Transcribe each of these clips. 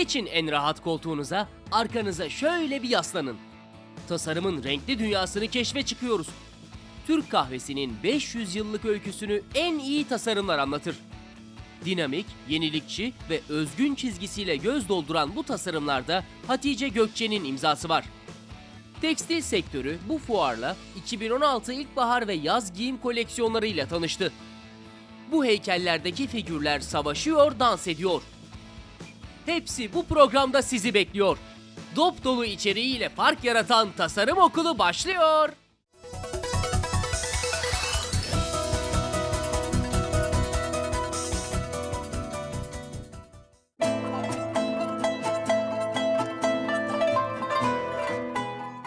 Geçin en rahat koltuğunuza, arkanıza şöyle bir yaslanın. Tasarımın renkli dünyasını keşfe çıkıyoruz. Türk kahvesinin 500 yıllık öyküsünü en iyi tasarımlar anlatır. Dinamik, yenilikçi ve özgün çizgisiyle göz dolduran bu tasarımlarda Hatice Gökçe'nin imzası var. Tekstil sektörü bu fuarla 2016 ilkbahar ve yaz giyim koleksiyonlarıyla tanıştı. Bu heykellerdeki figürler savaşıyor, dans ediyor. Hepsi bu programda sizi bekliyor. Dop dolu içeriğiyle fark yaratan tasarım okulu başlıyor.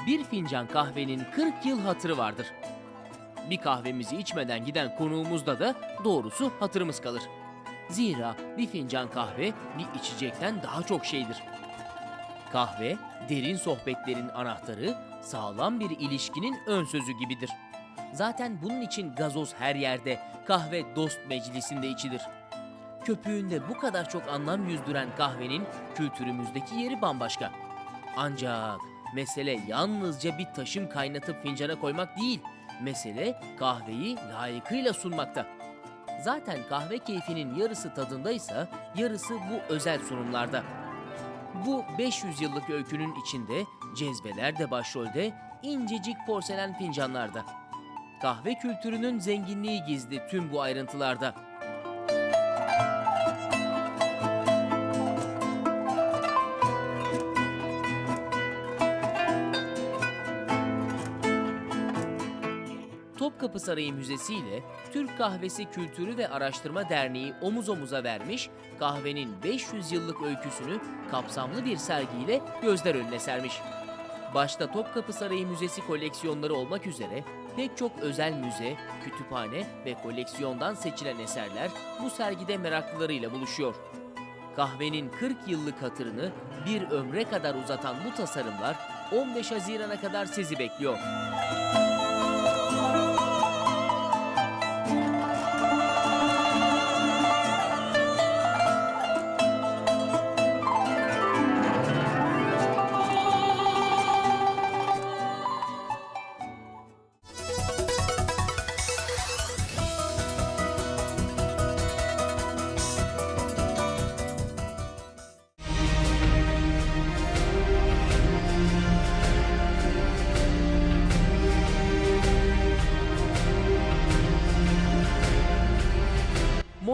Bir fincan kahvenin 40 yıl hatırı vardır. Bir kahvemizi içmeden giden konuğumuzda da doğrusu hatırımız kalır. Zira bir fincan kahve bir içecekten daha çok şeydir. Kahve, derin sohbetlerin anahtarı, sağlam bir ilişkinin ön sözü gibidir. Zaten bunun için gazoz her yerde, kahve dost meclisinde içilir. Köpüğünde bu kadar çok anlam yüzdüren kahvenin kültürümüzdeki yeri bambaşka. Ancak mesele yalnızca bir taşım kaynatıp fincana koymak değil. Mesele kahveyi layıkıyla sunmakta. Zaten kahve keyfinin yarısı tadındaysa yarısı bu özel sunumlarda. Bu 500 yıllık öykünün içinde cezveler de başrolde, incecik porselen fincanlarda. Kahve kültürünün zenginliği gizli tüm bu ayrıntılarda. Topkapı Sarayı Müzesi ile Türk Kahvesi Kültürü ve Araştırma Derneği omuz omuza vermiş, kahvenin 500 yıllık öyküsünü kapsamlı bir sergiyle gözler önüne sermiş. Başta Topkapı Sarayı Müzesi koleksiyonları olmak üzere pek çok özel müze, kütüphane ve koleksiyondan seçilen eserler bu sergide meraklılarıyla buluşuyor. Kahvenin 40 yıllık hatırını bir ömre kadar uzatan bu tasarımlar 15 Haziran'a kadar sizi bekliyor.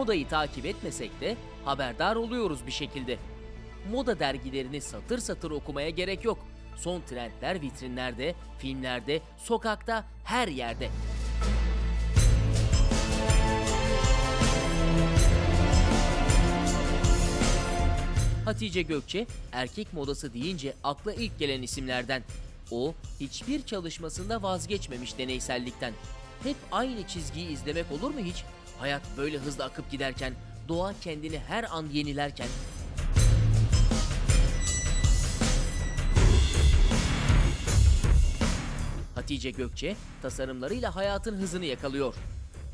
Modayı takip etmesek de haberdar oluyoruz bir şekilde. Moda dergilerini satır satır okumaya gerek yok. Son trendler vitrinlerde, filmlerde, sokakta, her yerde. Hatice Gökçe, erkek modası deyince akla ilk gelen isimlerden. O, hiçbir çalışmasında vazgeçmemiş deneysellikten. Hep aynı çizgiyi izlemek olur mu hiç? Hayat böyle hızlı akıp giderken, doğa kendini her an yenilerken, Hatice Gökçe tasarımlarıyla hayatın hızını yakalıyor.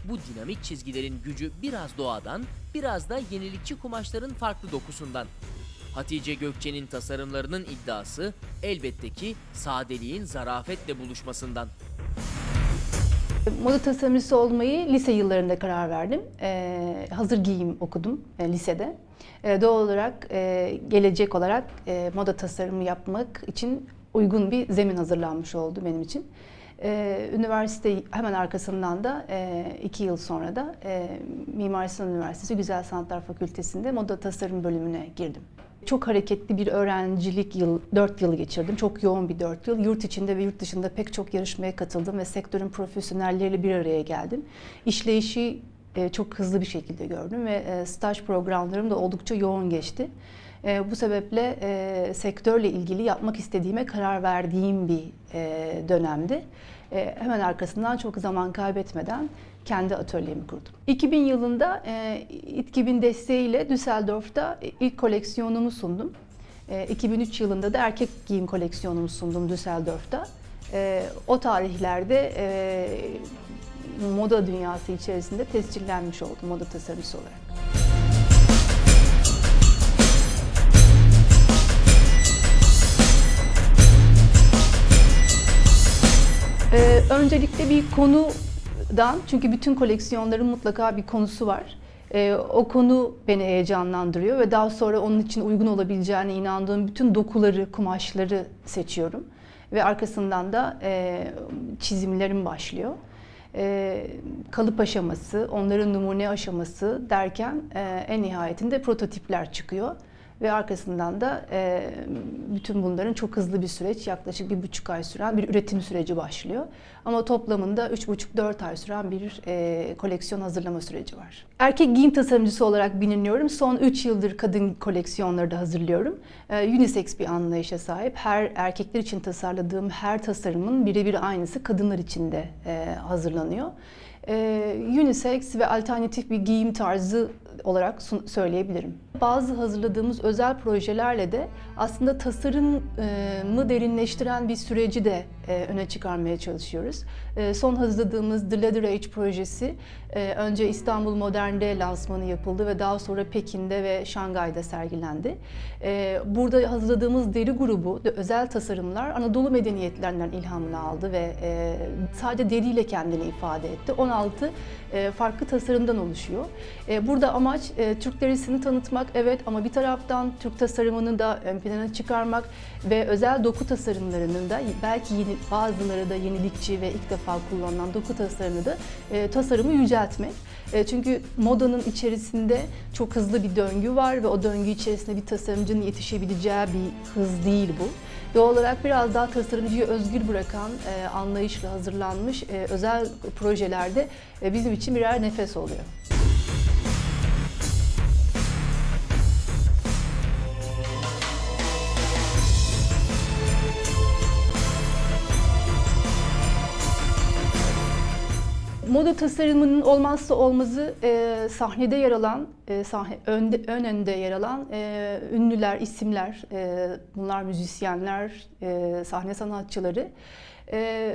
Bu dinamik çizgilerin gücü biraz doğadan, biraz da yenilikçi kumaşların farklı dokusundan. Hatice Gökçe'nin tasarımlarının iddiası elbette ki sadeliğin zarafetle buluşmasından. Moda tasarımcısı olmayı lise yıllarında karar verdim. Ee, hazır giyim okudum e, lisede. Ee, doğal olarak e, gelecek olarak e, moda tasarımı yapmak için uygun bir zemin hazırlanmış oldu benim için. Ee, üniversite hemen arkasından da e, iki yıl sonra da e, Mimar Sinan Üniversitesi Güzel Sanatlar Fakültesi'nde moda tasarım bölümüne girdim. Çok hareketli bir öğrencilik yıl, 4 yılı geçirdim. Çok yoğun bir 4 yıl. Yurt içinde ve yurt dışında pek çok yarışmaya katıldım ve sektörün profesyonelleriyle bir araya geldim. İşleyişi e, çok hızlı bir şekilde gördüm ve e, staj programlarım da oldukça yoğun geçti. E, bu sebeple sektörle ilgili yapmak istediğime karar verdiğim bir dönemdi. Hemen arkasından çok zaman kaybetmeden kendi atölyemi kurdum. 2000 yılında e, İTKİB'in desteğiyle Düsseldorf'ta e, ilk koleksiyonumu sundum. E, 2003 yılında da erkek giyim koleksiyonumu sundum Düsseldorf'ta. E, o tarihlerde e, moda dünyası içerisinde tescillenmiş oldum moda tasarımcısı olarak. Ee, öncelikle bir konu konudan, çünkü bütün koleksiyonların mutlaka bir konusu var. Ee, o konu beni heyecanlandırıyor ve daha sonra onun için uygun olabileceğine inandığım bütün dokuları, kumaşları seçiyorum. Ve arkasından da e, çizimlerim başlıyor. E, kalıp aşaması, onların numune aşaması derken e, en nihayetinde prototipler çıkıyor. Ve arkasından da e, bütün bunların çok hızlı bir süreç, yaklaşık bir buçuk ay süren bir üretim süreci başlıyor. Ama toplamında üç buçuk dört ay süren bir e, koleksiyon hazırlama süreci var. Erkek giyim tasarımcısı olarak biliniyorum. Son 3 yıldır kadın koleksiyonları da hazırlıyorum. E, unisex bir anlayışa sahip. Her erkekler için tasarladığım her tasarımın birebir aynısı kadınlar için de e, hazırlanıyor. E, unisex ve alternatif bir giyim tarzı olarak söyleyebilirim. Bazı hazırladığımız özel projelerle de aslında tasarımı derinleştiren bir süreci de öne çıkarmaya çalışıyoruz. Son hazırladığımız The Leather Age projesi önce İstanbul Modern'de lansmanı yapıldı ve daha sonra Pekin'de ve Şangay'da sergilendi. Burada hazırladığımız deri grubu özel tasarımlar Anadolu medeniyetlerinden ilhamını aldı ve sadece deriyle kendini ifade etti. 16 e, farklı tasarımdan oluşuyor. Burada amaç e, Türk derisini tanıtmak evet ama bir taraftan Türk tasarımını da ön plana çıkarmak ve özel doku tasarımlarının da belki yeni, bazıları da yenilikçi ve ilk defa kullanılan doku tasarımını da e, tasarımı yüceltmek. E, çünkü modanın içerisinde çok hızlı bir döngü var ve o döngü içerisinde bir tasarımcının yetişebileceği bir hız değil bu. Doğal olarak biraz daha tasarımcıyı özgür bırakan e, anlayışla hazırlanmış e, özel projelerde e, bizim için birer nefes oluyor. Moda tasarımının olmazsa olmazı e, sahnede yer alan, e, sahne, önde, ön önde yer alan e, ünlüler, isimler, e, bunlar müzisyenler, e, sahne sanatçıları. E,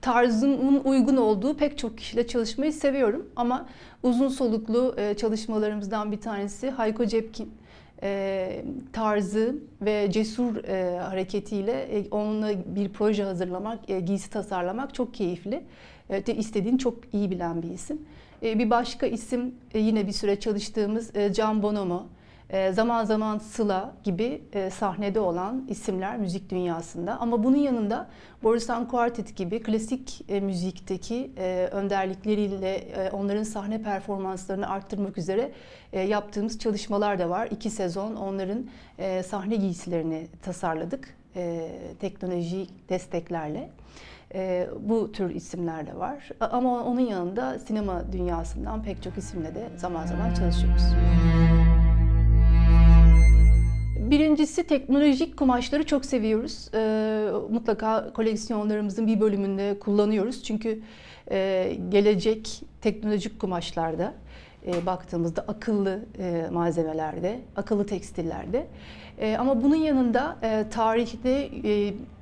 tarzımın uygun olduğu pek çok kişiyle çalışmayı seviyorum ama uzun soluklu e, çalışmalarımızdan bir tanesi Hayko Cepkin e, tarzı ve cesur e, hareketiyle e, onunla bir proje hazırlamak, e, giysi tasarlamak çok keyifli. E, istediğini çok iyi bilen bir isim. E, bir başka isim e, yine bir süre çalıştığımız e, Can Bonomo. E, zaman zaman Sıla gibi sahnede olan isimler müzik dünyasında. Ama bunun yanında Borusan Quartet gibi klasik müzikteki önderlikleriyle onların sahne performanslarını arttırmak üzere yaptığımız çalışmalar da var. İki sezon onların sahne giysilerini tasarladık teknolojik desteklerle. E, bu tür isimler de var. Ama onun yanında sinema dünyasından pek çok isimle de zaman zaman çalışıyoruz. Birincisi teknolojik kumaşları çok seviyoruz. Ee, mutlaka koleksiyonlarımızın bir bölümünde kullanıyoruz. Çünkü e, gelecek teknolojik kumaşlarda e, baktığımızda akıllı e, malzemelerde, akıllı tekstillerde. Ama bunun yanında tarihte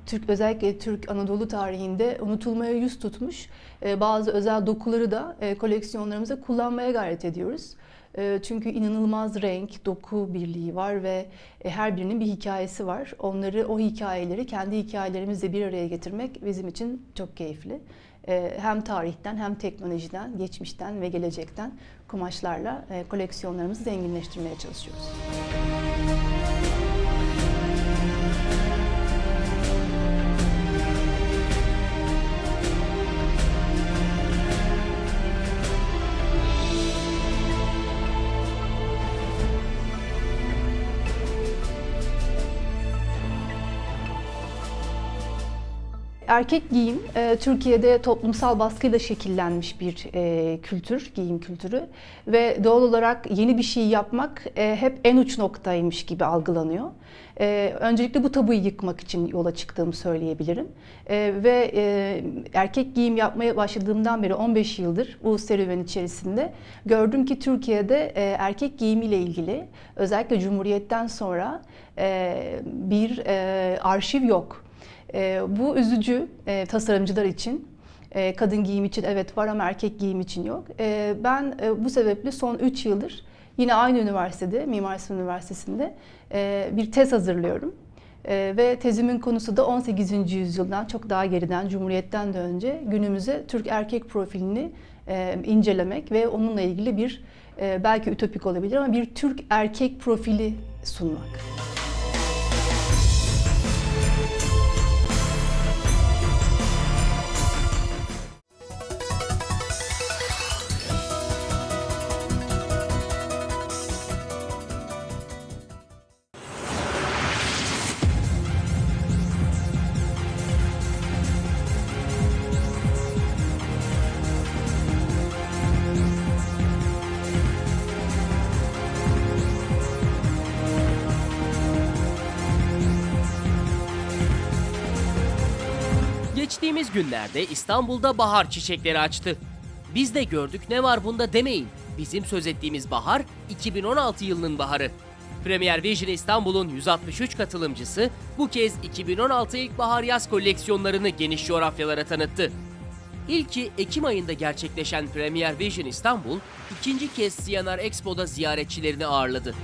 Türk özellikle Türk Anadolu tarihinde unutulmaya yüz tutmuş e, bazı özel dokuları da e, koleksiyonlarımıza kullanmaya gayret ediyoruz. E, Çünkü inanılmaz renk, doku birliği var ve her birinin bir hikayesi var. Onları, o hikayeleri kendi hikayelerimizle bir araya getirmek bizim için çok keyifli. Hem tarihten hem teknolojiden, geçmişten ve gelecekten kumaşlarla koleksiyonlarımızı zenginleştirmeye çalışıyoruz. Erkek giyim e, Türkiye'de toplumsal baskıyla şekillenmiş bir e, kültür, giyim kültürü ve doğal olarak yeni bir şey yapmak e, hep en uç noktaymış gibi algılanıyor. Öncelikle bu tabuyu yıkmak için yola çıktığımı söyleyebilirim. Ve erkek giyim yapmaya başladığımdan beri 15 yıldır bu serüven içerisinde gördüm ki Türkiye'de erkek giyimiyle ilgili özellikle Cumhuriyet'ten sonra bir arşiv yok. E, bu üzücü e, tasarımcılar için. E, kadın giyim için evet var ama erkek giyim için yok. E, ben e, bu sebeple son 3 yıldır yine aynı üniversitede, Mimar Sinan Üniversitesi'nde e, bir tez hazırlıyorum. Ee, ve tezimin konusu da 18. yüzyıldan çok daha geriden, Cumhuriyet'ten de önce günümüze Türk erkek profilini e, incelemek ve onunla ilgili bir e, belki ütopik olabilir ama bir Türk erkek profili sunmak. Geçtiğimiz günlerde İstanbul'da bahar çiçekleri açtı. Biz de gördük ne var bunda demeyin. Bizim söz ettiğimiz bahar 2016 yılının baharı. Premier Vision İstanbul'un 163 katılımcısı bu kez 2016 ilkbahar yaz koleksiyonlarını geniş coğrafyalara tanıttı. İlki Ekim ayında gerçekleşen Premier Vision İstanbul, ikinci kez CNR Expo'da ziyaretçilerini ağırladı.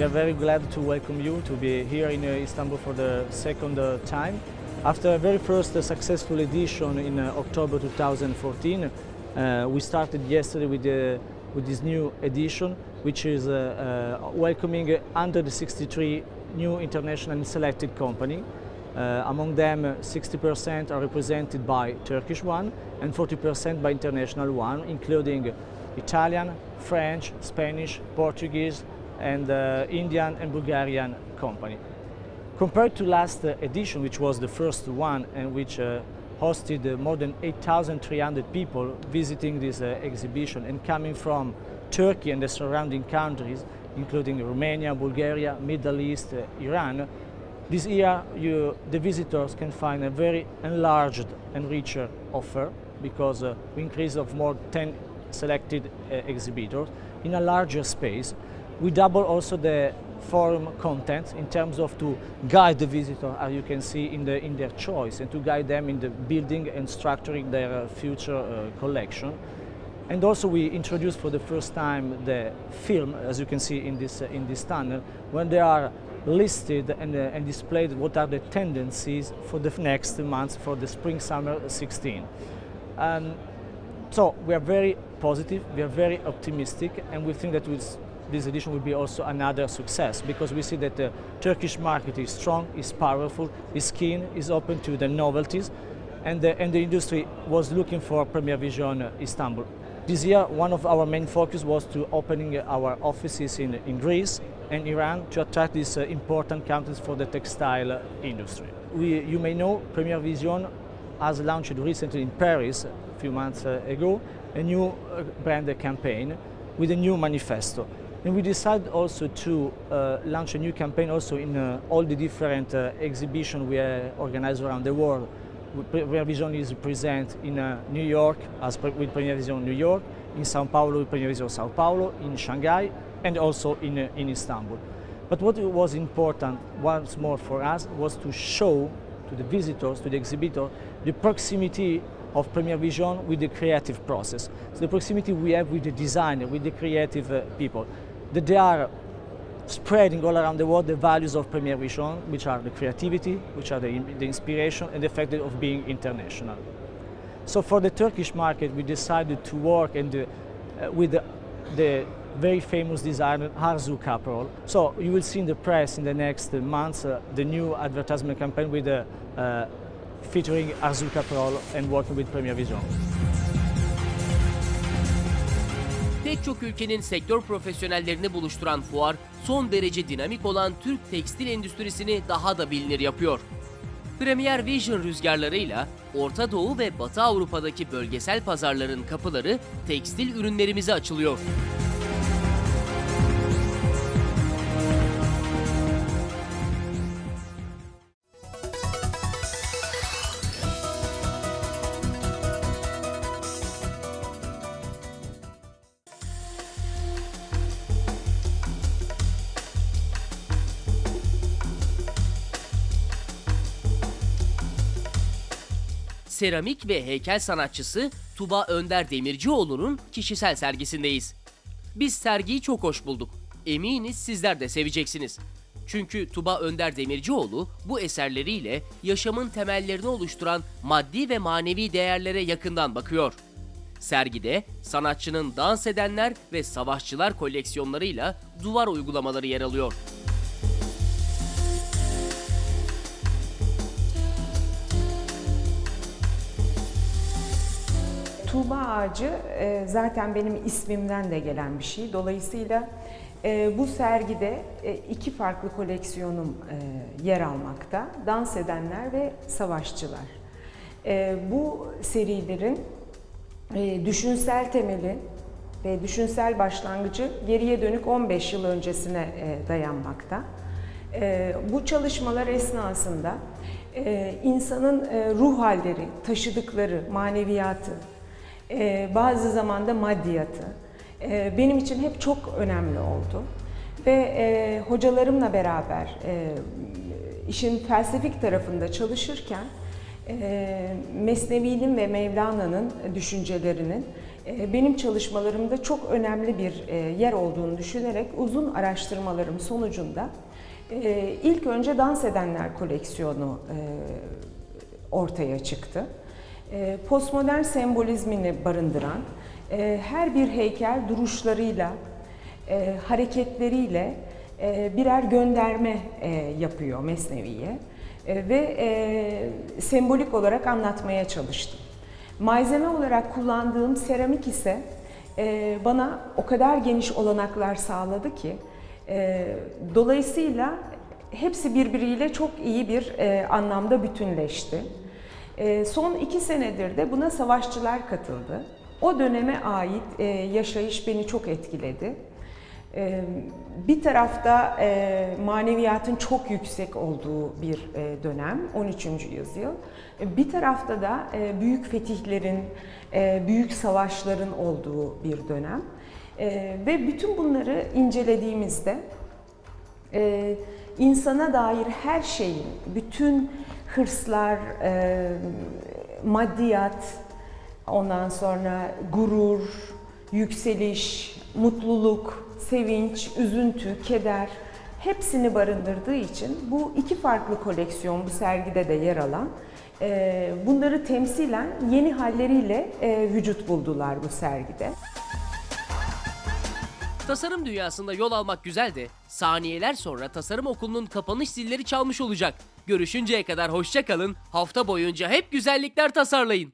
We are very glad to welcome you to be here in uh, Istanbul for the second uh, time. After a very first uh, successful edition in October 2014, uh, we started yesterday with, with this new edition, which is uh, uh, welcoming uh, 163 new international and selected company. Uh, among them, uh, 60% are represented by Turkish one and 40% by international one, including Italian, French, Spanish, Portuguese, and uh, Indian and Bulgarian company. Compared to last uh, edition, which was the first one and which uh, hosted more than 8,300 people visiting this exhibition and coming from Turkey and the surrounding countries, including Romania, Bulgaria, Middle East, Iran, this year you, the visitors can find a very enlarged and richer offer because uh, we increase of more 10 selected uh, exhibitors in a larger space. We double also the forum content in terms of to guide the visitor, as you can see in, the, in their choice, and to guide them in the building and structuring their uh, future uh, collection. And also we introduced for the first time the film, as you can see in this, uh, in this tunnel, when they are listed and, uh, and displayed what are the tendencies for the next months for the spring summer 16. Um, so we are very positive, we are very optimistic, and we think that with this edition will be also another success because we see that the Turkish market is strong, is powerful, is keen, is open to the novelties, and the, and the industry was looking for Premier Vision Istanbul. This year, one of our main focus was to opening our offices in, in Greece and Iran to attract these uh, important countries for the textile industry. We, you may know Premier Vision has launched recently in Paris a few months uh, ago a new uh, brand campaign with a new manifesto. And we decided also to uh, launch a new campaign also in uh, all the different uh, exhibitions we uh, organize around the world. We- Premier Vision is present in uh, New York as pre- with Premier Vision New York, in Sao Paulo with Premier Vision Sao Paulo, in Shanghai, and also in, uh, in Istanbul. But what was important once more for us was to show to the visitors, to the exhibitor, the proximity of Premier Vision with the creative process. So the proximity we have with the designer, with the creative uh, people, that they are spreading all around the world the values of Premier Vision, which are the creativity, which are the, the inspiration, and the fact of being international. So for the Turkish market, we decided to work and uh, with the, the very famous designer Arzu Kaprol. So you will see in the press in the next months uh, the new advertisement campaign with uh, uh, featuring Arzu Kaprol and working with Premier Vision. Pek çok ülkenin sektör profesyonellerini buluşturan fuar, son derece dinamik olan Türk tekstil endüstrisini daha da bilinir yapıyor. Premier Vision rüzgarlarıyla Orta Doğu ve Batı Avrupa'daki bölgesel pazarların kapıları tekstil ürünlerimize açılıyor. Seramik ve heykel sanatçısı Tuba Önder Demircioğlu'nun kişisel sergisindeyiz. Biz sergiyi çok hoş bulduk. Eminiz sizler de seveceksiniz. Çünkü Tuba Önder Demircioğlu bu eserleriyle yaşamın temellerini oluşturan maddi ve manevi değerlere yakından bakıyor. Sergide sanatçının dans edenler ve savaşçılar koleksiyonlarıyla duvar uygulamaları yer alıyor. Tuğba ağacı e, zaten benim ismimden de gelen bir şey. Dolayısıyla e, bu sergide e, iki farklı koleksiyonum e, yer almakta. Dans edenler ve savaşçılar. E, bu serilerin e, düşünsel temeli ve düşünsel başlangıcı geriye dönük 15 yıl öncesine e, dayanmakta. E, bu çalışmalar esnasında e, insanın e, ruh halleri, taşıdıkları maneviyatı, e, bazı zamanda maddiyatı e, benim için hep çok önemli oldu. Ve e, hocalarımla beraber e, işin felsefik tarafında çalışırken e, Mesnevi'nin ve Mevlana'nın düşüncelerinin e, benim çalışmalarımda çok önemli bir e, yer olduğunu düşünerek uzun araştırmalarım sonucunda e, ilk önce Dans Edenler koleksiyonu e, ortaya çıktı. E, Postmodern sembolizmini barındıran e, her bir heykel duruşlarıyla, e, hareketleriyle birer gönderme yapıyor Mesnevi'ye ve sembolik olarak anlatmaya çalıştım. Malzeme olarak kullandığım seramik ise bana o kadar geniş olanaklar sağladı ki dolayısıyla hepsi birbiriyle çok iyi bir anlamda bütünleşti. E, son iki senedir de buna savaşçılar katıldı. O döneme ait e, yaşayış beni çok etkiledi. E, bir tarafta e, maneviyatın çok yüksek olduğu bir e, dönem, 13. yüzyıl. Bir tarafta da büyük fetihlerin, büyük savaşların olduğu bir dönem. Ve bütün bunları incelediğimizde insana dair her şeyin, bütün hırslar, e, maddiyat, ondan sonra gurur, yükseliş, mutluluk, sevinç, üzüntü, keder hepsini barındırdığı için bu iki farklı koleksiyon bu sergide de yer alan e, bunları temsilen yeni halleriyle e, vücut buldular bu sergide. Tasarım dünyasında yol almak güzel de saniyeler sonra tasarım okulunun kapanış zilleri çalmış olacak. Görüşünceye kadar hoşça kalın. Hafta boyunca hep güzellikler tasarlayın.